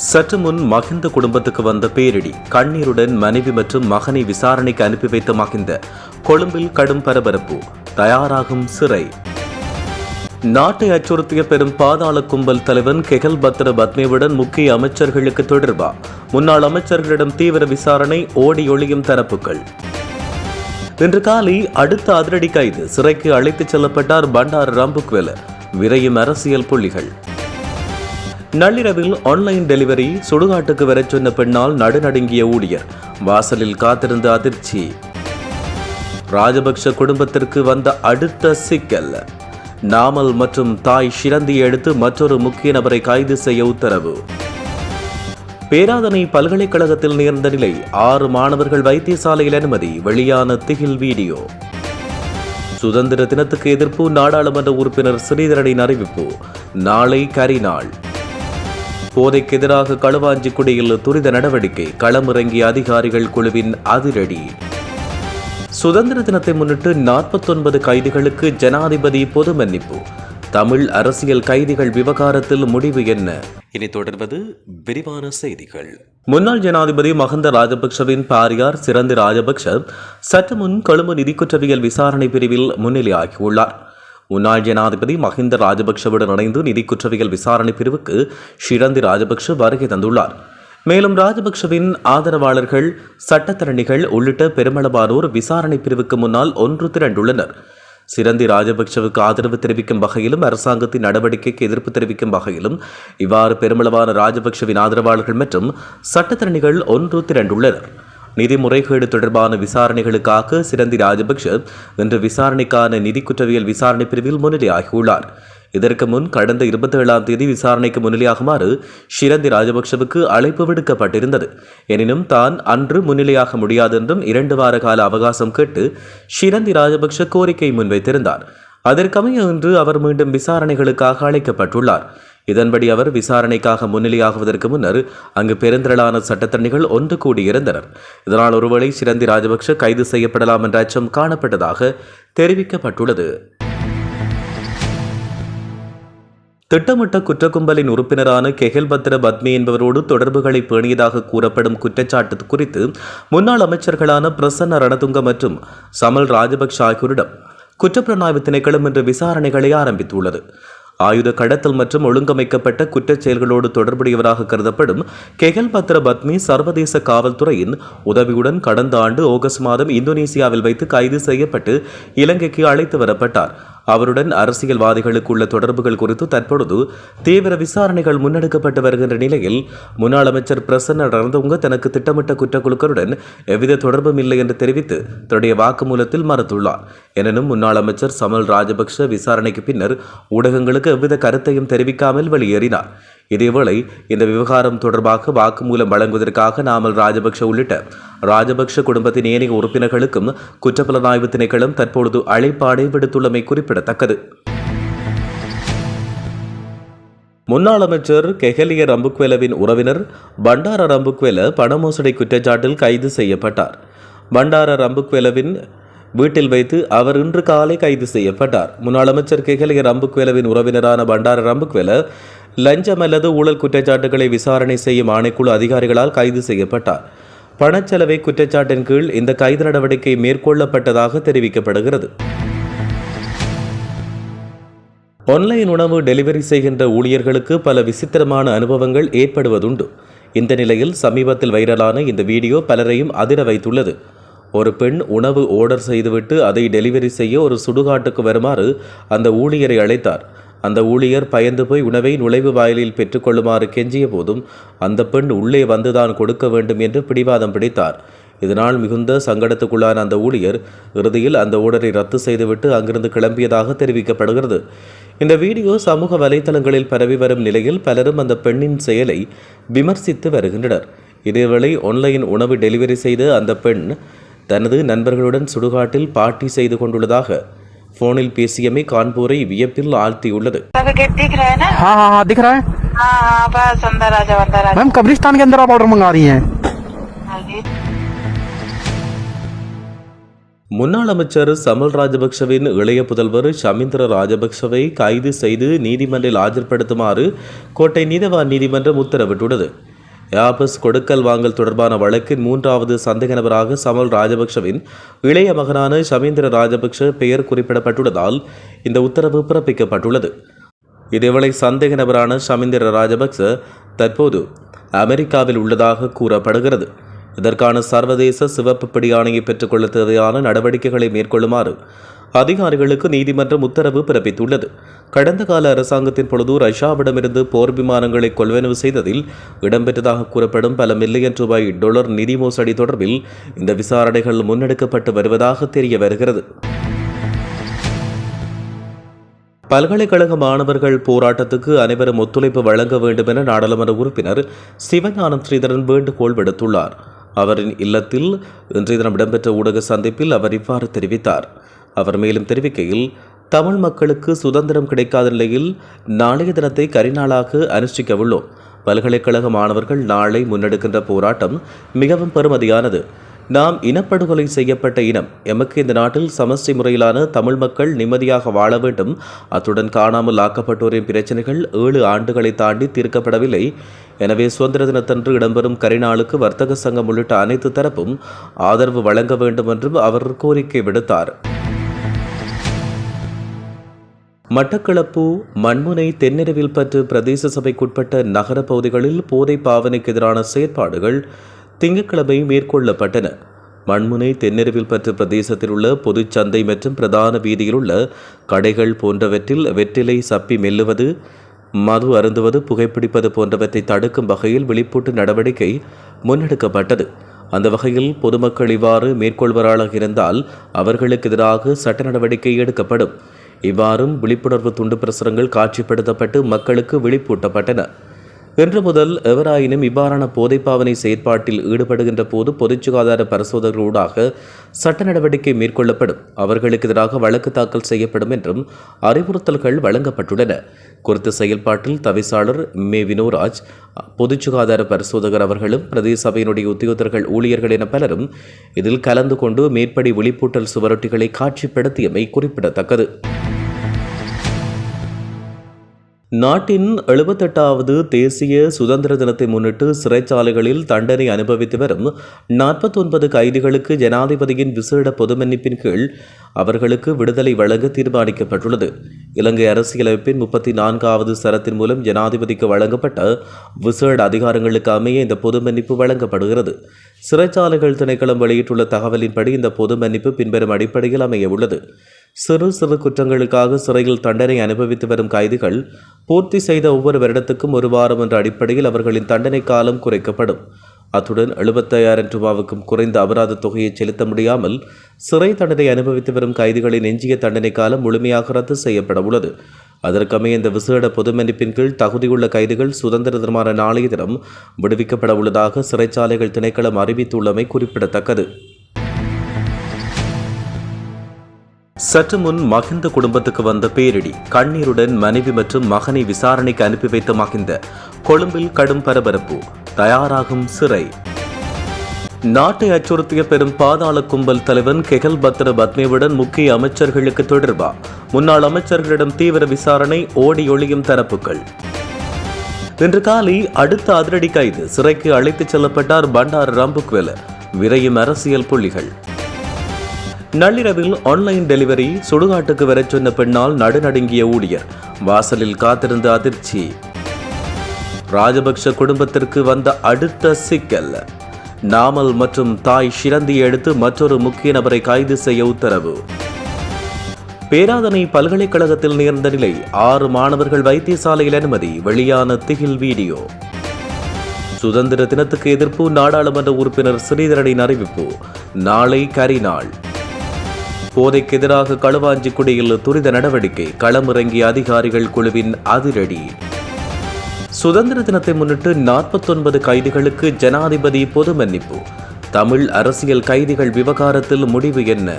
சற்று முன் மகிந்த குடும்பத்துக்கு வந்த பேரிடி கண்ணீருடன் மனைவி மற்றும் மகனை விசாரணைக்கு அனுப்பி வைத்த மகிந்த கொழும்பில் கடும் பரபரப்பு தயாராகும் சிறை. நாட்டை அச்சுறுத்திய பெரும் பாதாள கும்பல் தலைவன் கெகல் பத்ர பத்மேவுடன் முக்கிய அமைச்சர்களுக்கு தொடர்பா? முன்னாள் அமைச்சர்களிடம் தீவிர விசாரணை ஓடி ஒளியும் தரப்புகள். இன்று காலை அடுத்த அதிரடி கைது சிறைக்கு அழைத்துச் செல்லப்பட்டார் பண்டார் ராம்புக்வெல விரையும் அரசியல் புள்ளிகள். நள்ளிரவில் ஆன்லைன் டெலிவரி சுடுகாட்டுக்கு வரச் சொன்ன பெண்ணால் நடுநடுங்கிய ஊழியர். வாசலில் காத்திருந்த அதிர்ச்சி. ராஜபக்ஷ குடும்பத்திற்கு வந்த அடுத்த சிக்கல். நாமல் மற்றும் தாய் ஷிரந்தியை அடுத்து மற்றொரு முக்கிய நபரை கைது செய்ய உத்தரவு. பேராதனை பல்கலைக்கழகத்தில் நேர்ந்த நிலை ஆறு மாணவர்கள் வைத்தியசாலையில் அனுமதி வெளியான திகில் வீடியோ. சுதந்திர தினத்துக்கு எதிர்ப்பு நாடாளுமன்ற உறுப்பினர் ஸ்ரீதரனின் அறிவிப்பு. நாளை கரிநாள். போதைக்கு எதிராக களுவாஞ்சிக்குடியில் துரித நடவடிக்கை. களமிறங்கிய அதிகாரிகள் குழுவின் அதிரடி. சுதந்திர தினத்தை முன்னிட்டு நாற்பத்தொன்பது கைதிகளுக்கு ஜனாதிபதி பொது மன்னிப்பு. தமிழ் அரசியல் கைதிகள் விவகாரத்தில் முடிவு என்ன? இனி தொடர்வது விரிவான செய்திகள். முன்னாள் ஜனாதிபதி மஹந்த ராஜபக்ஷவின் பாரியார் சிறந்த ராஜபக்ஷ சற்று முன் கொழும்பு நிதி குற்றவியல் விசாரணை பிரிவில் முன்னிலையாகியுள்ளார். முன்னாள் ஜனாதிபதி மஹிந்த ராஜபக்ஷவுடன் இணைந்து நிதி குற்றவியல் விசாரணை பிரிவுக்கு ஷிரந்தி ராஜபக்ஷ வருகை தந்துள்ளார். மேலும் ராஜபக்ஷவின் ஆதரவாளர்கள் சட்டத்தரணிகள் உள்ளிட்ட பெருமளவானோர் விசாரணை பிரிவுக்கு முன்னால் ஒன்று திரண்டுள்ளனர். சிரந்தி ராஜபக்ஷவுக்கு ஆதரவு தெரிவிக்கும் வகையிலும் அரசாங்கத்தின் நடவடிக்கைக்கு எதிர்ப்பு தெரிவிக்கும் வகையிலும் இவ்வாறு பெருமளவான ராஜபக்ஷவின் ஆதரவாளர்கள் மற்றும் சட்டத்தரணிகள் ஒன்று திரண்டுள்ளனர். நிதி முறைகேடு தொடர்பான விசாரணைகளுக்காக சிரந்தி ராஜபக்ஷ இன்று விசாரணைக்கான நிதி குற்றவியல் விசாரணை பிரிவில் முன்னிலையாகியுள்ளார். இதற்கு முன் கடந்த இருபத்தி ஏழாம் தேதி விசாரணைக்கு முன்னிலையாகுமாறு ஷிரந்தி ராஜபக்ஷவுக்கு அழைப்பு விடுக்கப்பட்டிருந்தது. எனினும் தான் அன்று முன்னிலையாக முடியாது என்றும் இரண்டு வார கால அவகாசம் கேட்டு ஷிரந்தி ராஜபக்ஷ கோரிக்கை முன்வைத்திருந்தார். அதற்கமைய இன்று அவர் மீண்டும் விசாரணைகளுக்காக அழைக்கப்பட்டுள்ளார். இதன்படி அவர் விசாரணைக்காக முன்னிலையாகுவதற்கு முன்னர் அங்கு பெருந்திரளான சட்டத்தரணிகள் ஒன்று கூடியிருந்தனர். இதனால் ஒருவேளை சிரந்தி ராஜபக்ஷ கைது செய்யப்படலாம் என்ற அச்சம் காணப்பட்டதாக தெரிவிக்கப்பட்டுள்ளது. திட்டமிட்ட குற்றக்கும்பலின் உறுப்பினரான கெஹில்பத்ர பத்மி என்பவரோடு தொடர்புகளை பேணியதாக கூறப்படும் குற்றச்சாட்டு குறித்து முன்னாள் அமைச்சர்களான பிரசன்ன ரணதுங்க மற்றும் சமல் ராஜபக்ஷ ஆகியோரிடம் குற்றப்புலனாய்வு திணைக்களம் இன்று விசாரணைகளை ஆரம்பித்துள்ளது. ஆயுத கடத்தல் மற்றும் ஒழுங்கமைக்கப்பட்ட குற்றச் செயல்களோடு தொடர்புடையவராக கருதப்படும் கெகல் பத்ர பத்மி சர்வதேச காவல்துறையின் உதவியுடன் கடந்த ஆண்டு ஆகஸ்ட் மாதம் இந்தோனேசியாவில் வைத்து கைது செய்யப்பட்டு இலங்கைக்கு அழைத்து வரப்பட்டார். அவருடன் அரசியல்வாதிகளுக்குள்ள தொடர்புகள் குறித்து தற்பொழுது தீவிர விசாரணைகள் முன்னெடுக்கப்பட்டு வருகின்ற நிலையில் முன்னாள் அமைச்சர் பிரசன்ன ரணதுங்க தனக்கு திட்டமிட்ட குற்றக்குழுக்களுடன் எவ்வித தொடர்பும் இல்லை என்று தெரிவித்து தன்னுடைய வாக்குமூலத்தில் மறுத்துள்ளார். எனினும் முன்னாள் அமைச்சர் சமல் ராஜபக்ஷ விசாரணைக்கு பின்னர் ஊடகங்களுக்கு எவ்வித கருத்தையும் தெரிவிக்காமல் வெளியேறினார். இதேவேளை இந்த விவகாரம் தொடர்பாக வாக்குமூலம் வழங்குவதற்காக நாமல் ராஜபக்ஷ உள்ளிட்ட ராஜபக்ஷ குடும்பத்தின் ஏனைய உறுப்பினர்களுக்கும் குற்றப்புலனாய்வு திணைக்களம் தற்பொழுது அழைப்பாடை விடுத்துள்ளமை குறிப்பிடத்தக்கது. முன்னாள் அமைச்சர் கெஹலிய ரம்புக்வெலவின் உறவினர் பண்டார ரம்புக்வெல பணமோசடி குற்றச்சாட்டில் கைது செய்யப்பட்டார். பண்டார ரம்புக்வெலவின் வீட்டில் வைத்து அவர் இன்று காலை கைது செய்யப்பட்டார். முன்னாள் அமைச்சர் கெஹலிய ரம்புக்வெலவின் உறவினரான பண்டார ரம்புக்வெல லஞ்சம் அல்லது ஊழல் குற்றச்சாட்டுகளை விசாரணை செய்யும் ஆணைக்குழு அதிகாரிகளால் கைது செய்யப்பட்டார். பணச்செலவை குற்றச்சாட்டின் கீழ் இந்த கைது நடவடிக்கை மேற்கொள்ளப்பட்டதாக தெரிவிக்கப்படுகிறது. ஆன்லைன் உணவு டெலிவரி செய்கின்ற ஊழியர்களுக்கு பல விசித்திரமான அனுபவங்கள் ஏற்படுவதுண்டு. இந்த நிலையில் சமீபத்தில் வைரலான இந்த வீடியோ பலரையும் அதிர வைத்துள்ளது. ஒரு பெண் உணவு ஆர்டர் செய்துவிட்டு அதை டெலிவரி செய்ய ஒரு சுடுகாட்டுக்கு வருமாறு அந்த ஊழியரை அழைத்தார். அந்த ஊழியர் பயந்து போய் உணவை நுழைவு வாயிலில் பெற்றுக்கொள்ளுமாறு கெஞ்சிய போதும் அந்த பெண் உள்ளே வந்துதான் கொடுக்க வேண்டும் என்று பிடிவாதம் பிடித்தார். இதனால் மிகுந்த சங்கடத்துக்குள்ளான அந்த ஊழியர் இறுதியில் அந்த ஊழலை ரத்து செய்துவிட்டு அங்கிருந்து கிளம்பியதாக தெரிவிக்கப்படுகிறது. இந்த வீடியோ சமூக வலைதளங்களில் பரவி வரும் நிலையில் பலரும் அந்த பெண்ணின் செயலை விமர்சித்து வருகின்றனர். இதேவேளை ஆன்லைன் உணவு டெலிவரி செய்த அந்த பெண் தனது நண்பர்களுடன் சுடுகாட்டில் பார்ட்டி செய்து கொண்டுள்ளதாக போனில் பேசியமை கான்பூரை வியப்பில் ஆழ்த்தியுள்ளது तब गेट दिख रहा है ना हाँ हाँ हाँ दिख रहा है हाँ हाँ बस अंदर आजा अंदर आजा मैम कब्रिस्तान के अंदर आप ऑर्डर मंगा रही हैं आगे முன்னாள் அமைச்சர் சமல் ராஜபக்ஷவின் இளைய புதல்வர் ஷமிந்திர ராஜபக்ஷவை கைது செய்து நீதிமன்றில் ஆஜர்படுத்துமாறு கோட்டை நீதவான் நீதிமன்றம் உத்தரவிட்டுள்ளது யாபஸ் கொடுக்கல் வாங்கல் தொடர்பான வழக்கின் மூன்றாவது சந்தேக நபராக சமல் ராஜபக்ஷவின் இளைய மகனான ஷமீந்திர ராஜபக்ஷ பெயர் குறிப்பிடப்பட்டுள்ளதால் இந்த உத்தரவு பிறப்பிக்கப்பட்டுள்ளது. இதேவேளை சந்தேக நபரான ஷமீந்திர ராஜபக்ச தற்போது அமெரிக்காவில் உள்ளதாக கூறப்படுகிறது. இதற்கான சர்வதேச சிவப்பு பிடியாணையை பெற்றுக்கொள்ள தேவையான நடவடிக்கைகளை மேற்கொள்ளுமாறு அதிகாரிகளுக்கு நீதிமன்றம் உத்தரவு பிறப்பித்துள்ளது. கடந்த கால அரசாங்கத்தின் பொழுது ரஷ்யாவிடமிருந்து போர் விமானங்களை கொள்வனவு செய்ததில் இடம்பெற்றதாக கூறப்படும் பல மில்லியன் ரூபாய் டொலர் நிதி மோசடி தொடர்பில் இந்த விசாரணைகள் முன்னெடுக்கப்பட்டு வருவதாக தெரிய வருகிறது. பல்கலைக்கழக மாணவர்கள் போராட்டத்துக்கு அனைவரும் ஒத்துழைப்பு வழங்க வேண்டும் என நாடாளுமன்ற உறுப்பினர் சிவஞானம் ஸ்ரீதரன் வேண்டுகோள் விடுத்துள்ளார். அவரின் இல்லத்தில் இன்றைய தினம் இடம்பெற்ற ஊடக சந்திப்பில் அவர் இவ்வாறு தெரிவித்தார். அவர் மேலும் தெரிவிக்கையில் தமிழ் மக்களுக்கு சுதந்திரம் கிடைக்காத நிலையில் நாளைய தினத்தை கரிநாளாக அனுஷ்டிக்க உள்ளோம். பல்கலைக்கழக மாணவர்கள் நாளை முன்னெடுக்கின்ற போராட்டம் மிகவும் பெருமதியானது நாம் இனப்படுகொலை செய்யப்பட்ட இனம். எமக்கு இந்த நாட்டில் சமஷ்டி முறையிலான தமிழ் மக்கள் நிம்மதியாக வாழ வேண்டும். அத்துடன் காணாமல் ஆக்கப்பட்டோரின் பிரச்சனைகள் ஏழு ஆண்டுகளை தாண்டி தீர்க்கப்படவில்லை. எனவே சுதந்திர தினத்தன்று இடம்பெறும் கரிநாளுக்கு வர்த்தக சங்கம் உள்ளிட்ட அனைத்து தரப்பும் ஆதரவு வழங்க வேண்டும் என்றும் அவர் கோரிக்கை விடுத்தார். மட்டக்களப்பு மண்முனை தென்னிரவில் பற்று பிரதேச சபைக்குட்பட்ட நகர பகுதிகளில் போதை பாவனைக்கு எதிரான செயற்பாடுகள் திங்கட்கிழமை மேற்கொள்ளப்பட்டன. மண்முனை தென்னிரவில் பற்று பிரதேசத்தில் உள்ள பொதுச் சந்தை மற்றும் பிரதான வீதியில் உள்ள கடைகள் போன்றவற்றில் வெற்றிலை சப்பி மெல்லுவது மது அருந்துவது புகைப்பிடிப்பது போன்றவற்றை தடுக்கும் வகையில் விழிப்பூட்டு நடவடிக்கை முன்னெடுக்கப்பட்டது. அந்த வகையில் பொதுமக்கள் இவ்வாறு மேற்கொள்வராக இருந்தால் அவர்களுக்கு எதிராக சட்ட நடவடிக்கை எடுக்கப்படும். இவ்வாறும் விழிப்புணர்வு துண்டு பிரசுரங்கள் காட்சிப்படுத்தப்பட்டு மக்களுக்கு விழிப்பூட்டப்பட்டன. இன்று முதல் எவராயினும் இவ்வாறான போதைப்பாவனை செயற்பாட்டில் ஈடுபடுகின்ற போது பொதுச் சுகாதார பரிசோதகர்களூடாக சட்ட நடவடிக்கை மேற்கொள்ளப்படும். அவர்களுக்கு எதிராக வழக்கு தாக்கல் செய்யப்படும் என்றும் அறிவுறுத்தல்கள் வழங்கப்பட்டுள்ளன. குறித்த செயல்பாட்டில் தவிசாளர் மே. வினோராஜ் பொதுச் சுகாதார பரிசோதகர் அவர்களும் பிரதேச சபையினுடைய உத்தியோகத்தர்கள் ஊழியர்கள் என பலரும் இதில் கலந்து கொண்டு மேற்படி விழிப்பூட்டல் சுவரொட்டிகளை காட்சிப்படுத்தியமை குறிப்பிடத்தக்கது. நாட்டின் எழுபத்தெட்டாவது தேசிய சுதந்திர தினத்தை முன்னிட்டு சிறைச்சாலைகளில் தண்டனை அனுபவித்து வரும் நாற்பத்தொன்பது கைதிகளுக்கு ஜனாதிபதியின் விசேட பொதுமன்னிப்பின் கீழ் அவர்களுக்கு விடுதலை வழங்க தீர்மானிக்கப்பட்டுள்ளது. இலங்கை அரசியலமைப்பின் முப்பத்தி நான்காவது சரத்தின் மூலம் ஜனாதிபதிக்கு வழங்கப்பட்ட விசேட அதிகாரங்களுக்கு அமைய இந்த பொது மன்னிப்பு வழங்கப்படுகிறது. சிறைச்சாலைகள் திணைக்களம் வெளியிட்டுள்ள தகவலின்படி இந்த பொது மன்னிப்பு பின்வரும் அடிப்படையில் அமைய உள்ளது சிறு சிறு குற்றங்களுக்காக சிறையில் தண்டனை அனுபவித்து வரும் கைதிகள் பூர்த்தி செய்த ஒவ்வொரு வருடத்துக்கும் ஒரு வாரம் என்ற அடிப்படையில் அவர்களின் தண்டனை காலம் குறைக்கப்படும். அத்துடன் எழுபத்தையாயிரம் ரூபாவுக்கும் குறைந்த அபராத தொகையை செலுத்த முடியாமல் சிறை தண்டனை அனுபவித்து வரும் கைதிகளின் எஞ்சிய தண்டனை காலம் முழுமையாக ரத்து செய்யப்பட உள்ளது. அதற்கமைய இந்த விசேட பொதுமன்னிப்பின் கீழ் தகுதியுள்ள கைதிகள் சுதந்திர தினமான நாளைய தினம் விடுவிக்கப்பட உள்ளதாக சிறைச்சாலைகள் திணைக்களம் அறிவித்துள்ளமை குறிப்பிடத்தக்கது. சற்று முன் மகிந்த குடும்பத்துக்கு வந்த பேரிடி கண்ணீருடன் மனைவி மற்றும் மகனை விசாரணைக்கு அனுப்பி வைத்த மகிந்த கொழும்பில் கடும் பரபரப்பு தயாராகும் சிறை. நாட்டை அச்சுறுத்திய பெரும் பாதாள கும்பல் தலைவன் கெகல் பத்ர பத்மேவுடன் முக்கிய அமைச்சர்களுக்கு தொடர்பா? முன்னாள் அமைச்சர்களிடம் தீவிர விசாரணை ஓடி ஒளியும் தரப்புகள். இன்று காலை அடுத்த அதிரடி கைது சிறைக்கு அழைத்துச் செல்லப்பட்டார் பண்டார் ரம்புக்வெல விரையும் அரசியல் புள்ளிகள். நள்ளிரவில் ஆன்லைன் டெலிவரி சுடுகாட்டுக்கு வரச் சொன்ன பெண்ணால் நடுநடுங்கிய ஊழியர். வாசலில் காத்திருந்த அதிர்ச்சி. ராஜபக்ஷ குடும்பத்திற்கு வந்த அடுத்த சிக்கல். நாமல் மற்றும் தாய் ஷிரந்தியை அடுத்து மற்றொரு முக்கிய நபரை கைது செய்ய உத்தரவு. பேராதனை பல்கலைக்கழகத்தில் நேர்ந்த நிலை ஆறு மாணவர்கள் வைத்தியசாலையில் அனுமதி வெளியான திகில் வீடியோ. சுதந்திர தினத்துக்கு எதிர்ப்பு நாடாளுமன்ற உறுப்பினர் ஸ்ரீதரனின் அறிவிப்பு. நாளை கரிநாள். போதைக்கு எதிராக களுவாஞ்சிக்குடியில் துரித நடவடிக்கை. களமிறங்கிய அதிகாரிகள் குழுவின் அதிரடி. சுதந்திர தினத்தை முன்னிட்டு நாற்பத்தொன்பது கைதிகளுக்கு ஜனாதிபதி பொது மன்னிப்பு. தமிழ் அரசியல் கைதிகள் விவகாரத்தில் முடிவு என்ன?